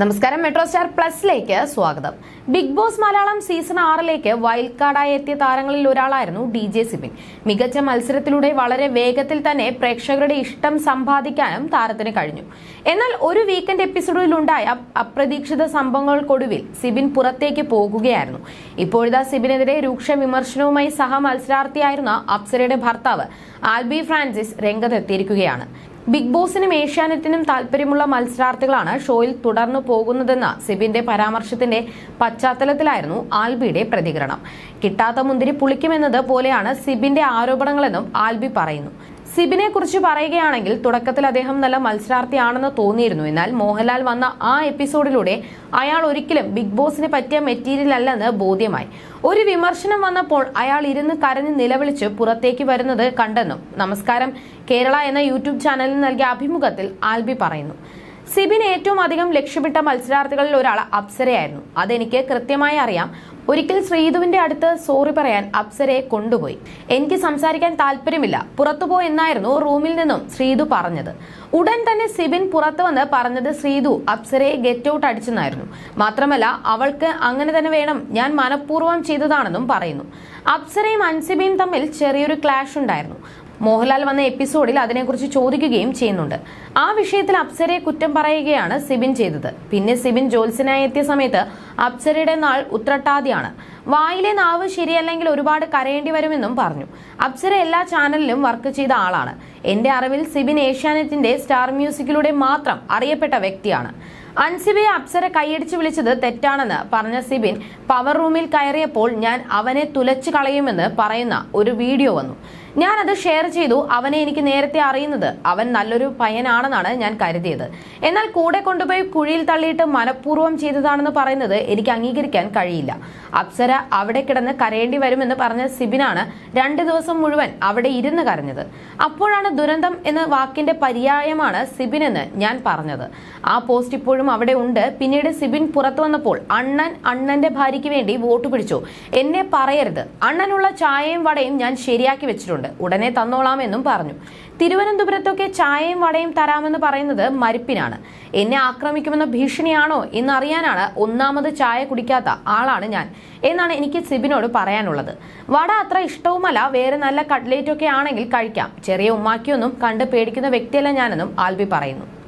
നമസ്കാരം metro star പ്ലസിലേക്ക് സ്വാഗതം. ബിഗ് ബോസ് മലയാളം സീസൺ ആറിലേക്ക് വൈൽഡ് കാർഡായി എത്തിയ താരങ്ങളിൽ ഒരാളായിരുന്നു ഡി ജെ സിബിൻ. മികച്ച മത്സരത്തിലൂടെ വളരെ വേഗത്തിൽ തന്നെ പ്രേക്ഷകരുടെ ഇഷ്ടം സമ്പാദിക്കാനും താരത്തിന് കഴിഞ്ഞു. എന്നാൽ ഒരു വീക്കെൻഡ് എപ്പിസോഡിലുണ്ടായ അപ്രതീക്ഷിത സംഭവങ്ങൾക്കൊടുവിൽ സിബിൻ പുറത്തേക്ക് പോകുകയായിരുന്നു. ഇപ്പോഴത്തെ സിബിനെതിരെ രൂക്ഷ വിമർശനവുമായി സഹ മത്സരാർത്ഥിയായിരുന്ന അപ്സരയുടെ ഭർത്താവ് ആൽബി ഫ്രാൻസിസ് രംഗത്തെത്തിയിരിക്കുകയാണ്. ബിഗ് ബോസിനും ഏഷ്യാനെറ്റിനും താല്പര്യമുള്ള മത്സരാർത്ഥികളാണ് ഷോയിൽ തുടർന്നു പോകുന്നതെന്ന സിബിന്റെ പരാമർശത്തിന്റെ പശ്ചാത്തലത്തിലായിരുന്നു ആൽബിയുടെ പ്രതികരണം. കിട്ടാത്ത മുന്തിരി പുളിക്കുമെന്നത് പോലെയാണ് സിബിന്റെ ആരോപണങ്ങളെന്നും ആൽബി പറയുന്നു. സിബിനെ കുറിച്ച് പറയുകയാണെങ്കിൽ തുടക്കത്തിൽ അദ്ദേഹം നല്ല മത്സരാർത്ഥിയാണെന്ന് തോന്നിയിരുന്നു. എന്നാൽ മോഹൻലാൽ വന്ന ആ എപ്പിസോഡിലൂടെ അയാൾ ഒരിക്കലും ബിഗ് ബോസിന് പറ്റിയ മെറ്റീരിയൽ അല്ലെന്ന് ബോധ്യമായി. ഒരു വിമർശനം വന്നപ്പോൾ അയാൾ ഇരുന്ന് കരഞ്ഞ് നിലവിളിച്ച് പുറത്തേക്ക് വരുന്നത് കണ്ടെന്നും. നമസ്കാരം കേരള എന്ന യൂട്യൂബ് ചാനലിന് നൽകിയ അഭിമുഖത്തിൽ ആൽബി പറയുന്നു. സിബിൻ ഏറ്റവും അധികം ലക്ഷ്യമിട്ട മത്സരാർത്ഥികളിൽ ഒരാൾ അപ്സരയായിരുന്നു. അതെനിക്ക് കൃത്യമായി അറിയാം. ഒരിക്കൽ ശ്രീധുവിന്റെ അടുത്ത് സോറി പറയാൻ അപ്സരയെ കൊണ്ടുപോയി. എനിക്ക് സംസാരിക്കാൻ താല്പര്യമില്ല. പുറത്തുപോ എന്നായിരുന്നു റൂമിൽ നിന്നും ശ്രീധു പറഞ്ഞത്. ഉടൻ തന്നെ സിബിൻ പുറത്തു വന്ന് പറഞ്ഞത് ശ്രീധു അപ്സരയെ ഗെറ്റ് ഔട്ട് അടിച്ചെന്നായിരുന്നു. മാത്രമല്ല അവൾക്ക് അങ്ങനെ തന്നെ വേണം. ഞാൻ മനഃപൂർവം ചെയ്തതാണെന്നും പറയുന്നു. അപ്സരയും അൻസിബയും തമ്മിൽ ചെറിയൊരു ക്ലാഷ് ഉണ്ടായിരുന്നു. മോഹൻലാൽ വന്ന എപ്പിസോഡിൽ അതിനെക്കുറിച്ച് ചോദിക്കുകയും ചെയ്യുന്നുണ്ട്. ആ വിഷയത്തിൽ അപ്സരയെ കുറ്റം പറയുകയാണ് സിബിൻ ചെയ്തത്. പിന്നെ സിബിൻ ജോത്സനായി എത്തിയ സമയത്ത് അപ്സരയുടെ നാൾ ഉത്രട്ടാതിയാണ്. വായിലെ നാവ് ശരിയല്ലെങ്കിൽ ഒരുപാട് കരയേണ്ടി വരുമെന്നും പറഞ്ഞു. അപ്സര എല്ലാ ചാനലിലും വർക്ക് ചെയ്ത ആളാണ്. എന്റെ അറിവിൽ സിബിൻ ഏഷ്യാനെറ്റിന്റെ സ്റ്റാർ മ്യൂസിക്കിലൂടെ മാത്രം അറിയപ്പെട്ട വ്യക്തിയാണ്. അൻസിബയെ അപ്സര കൈയടിച്ച് വിളിച്ചത് തെറ്റാണെന്ന് പറഞ്ഞ സിബിൻ പവർ റൂമിൽ കയറിയപ്പോൾ ഞാൻ അവനെ തുലച്ചു കളയുമെന്ന് പറയുന്ന ഒരു വീഡിയോ വന്നു. ഞാൻ അത് ഷെയർ ചെയ്തു. അവനെ എനിക്ക് നേരത്തെ അറിയുന്നത്. അവൻ നല്ലൊരു പയ്യനാണെന്നാണ് ഞാൻ കരുതിയത്. എന്നാൽ കൂടെ കൊണ്ടുപോയി കുഴിയിൽ തള്ളിയിട്ട് മനഃപൂർവം ചെയ്തതാണെന്ന് പറയുന്നത് എനിക്ക് അംഗീകരിക്കാൻ കഴിയില്ല. അപ്സര അവിടെ കിടന്ന് കരയേണ്ടി വരുമെന്ന് പറഞ്ഞ സിബിനാണ് രണ്ട് ദിവസം മുഴുവൻ അവിടെ ഇരുന്ന് കരഞ്ഞത്. അപ്പോഴാണ് ദുരന്തം എന്ന വാക്കിന്റെ പര്യായമാണ് സിബിൻ എന്ന് ഞാൻ പറഞ്ഞത്. ആ പോസ്റ്റ് ഇപ്പോഴും അവിടെ ഉണ്ട്. പിന്നീട് സിബിൻ പുറത്തു വന്നപ്പോൾ അണ്ണൻ അണ്ണന്റെ ഭാര്യയ്ക്ക് വേണ്ടി വോട്ട് പിടിച്ചു. എന്നെ പറയരുത്. അണ്ണനുള്ള ചായയും വടയും ഞാൻ ശരിയാക്കി വെച്ചിട്ടുണ്ട്. ഉടനെ തന്നോളാമെന്നും പറഞ്ഞു. തിരുവനന്തപുരത്തൊക്കെ ചായയും വടയും തരാമെന്ന് പറയുന്നത് മരിപ്പിനാണ്. എന്നെ ആക്രമിക്കുമെന്ന ഭീഷണിയാണോ എന്നറിയാനാണ് ഒന്നാമത് ചായ കുടിക്കാത്ത ആളാണ് ഞാൻ എന്നാണ് എനിക്ക് സിബിനോട് പറയാനുള്ളത്. വട അത്ര ഇഷ്ടവുമല്ല വേറെ നല്ല കട്ട്ലേറ്റൊക്കെ ആണെങ്കിൽ കഴിക്കാം. ചെറിയ ഉമ്മാക്കിയൊന്നും കണ്ട് പേടിക്കുന്ന വ്യക്തിയല്ല ഞാനെന്നും ആൽബി പറയുന്നു.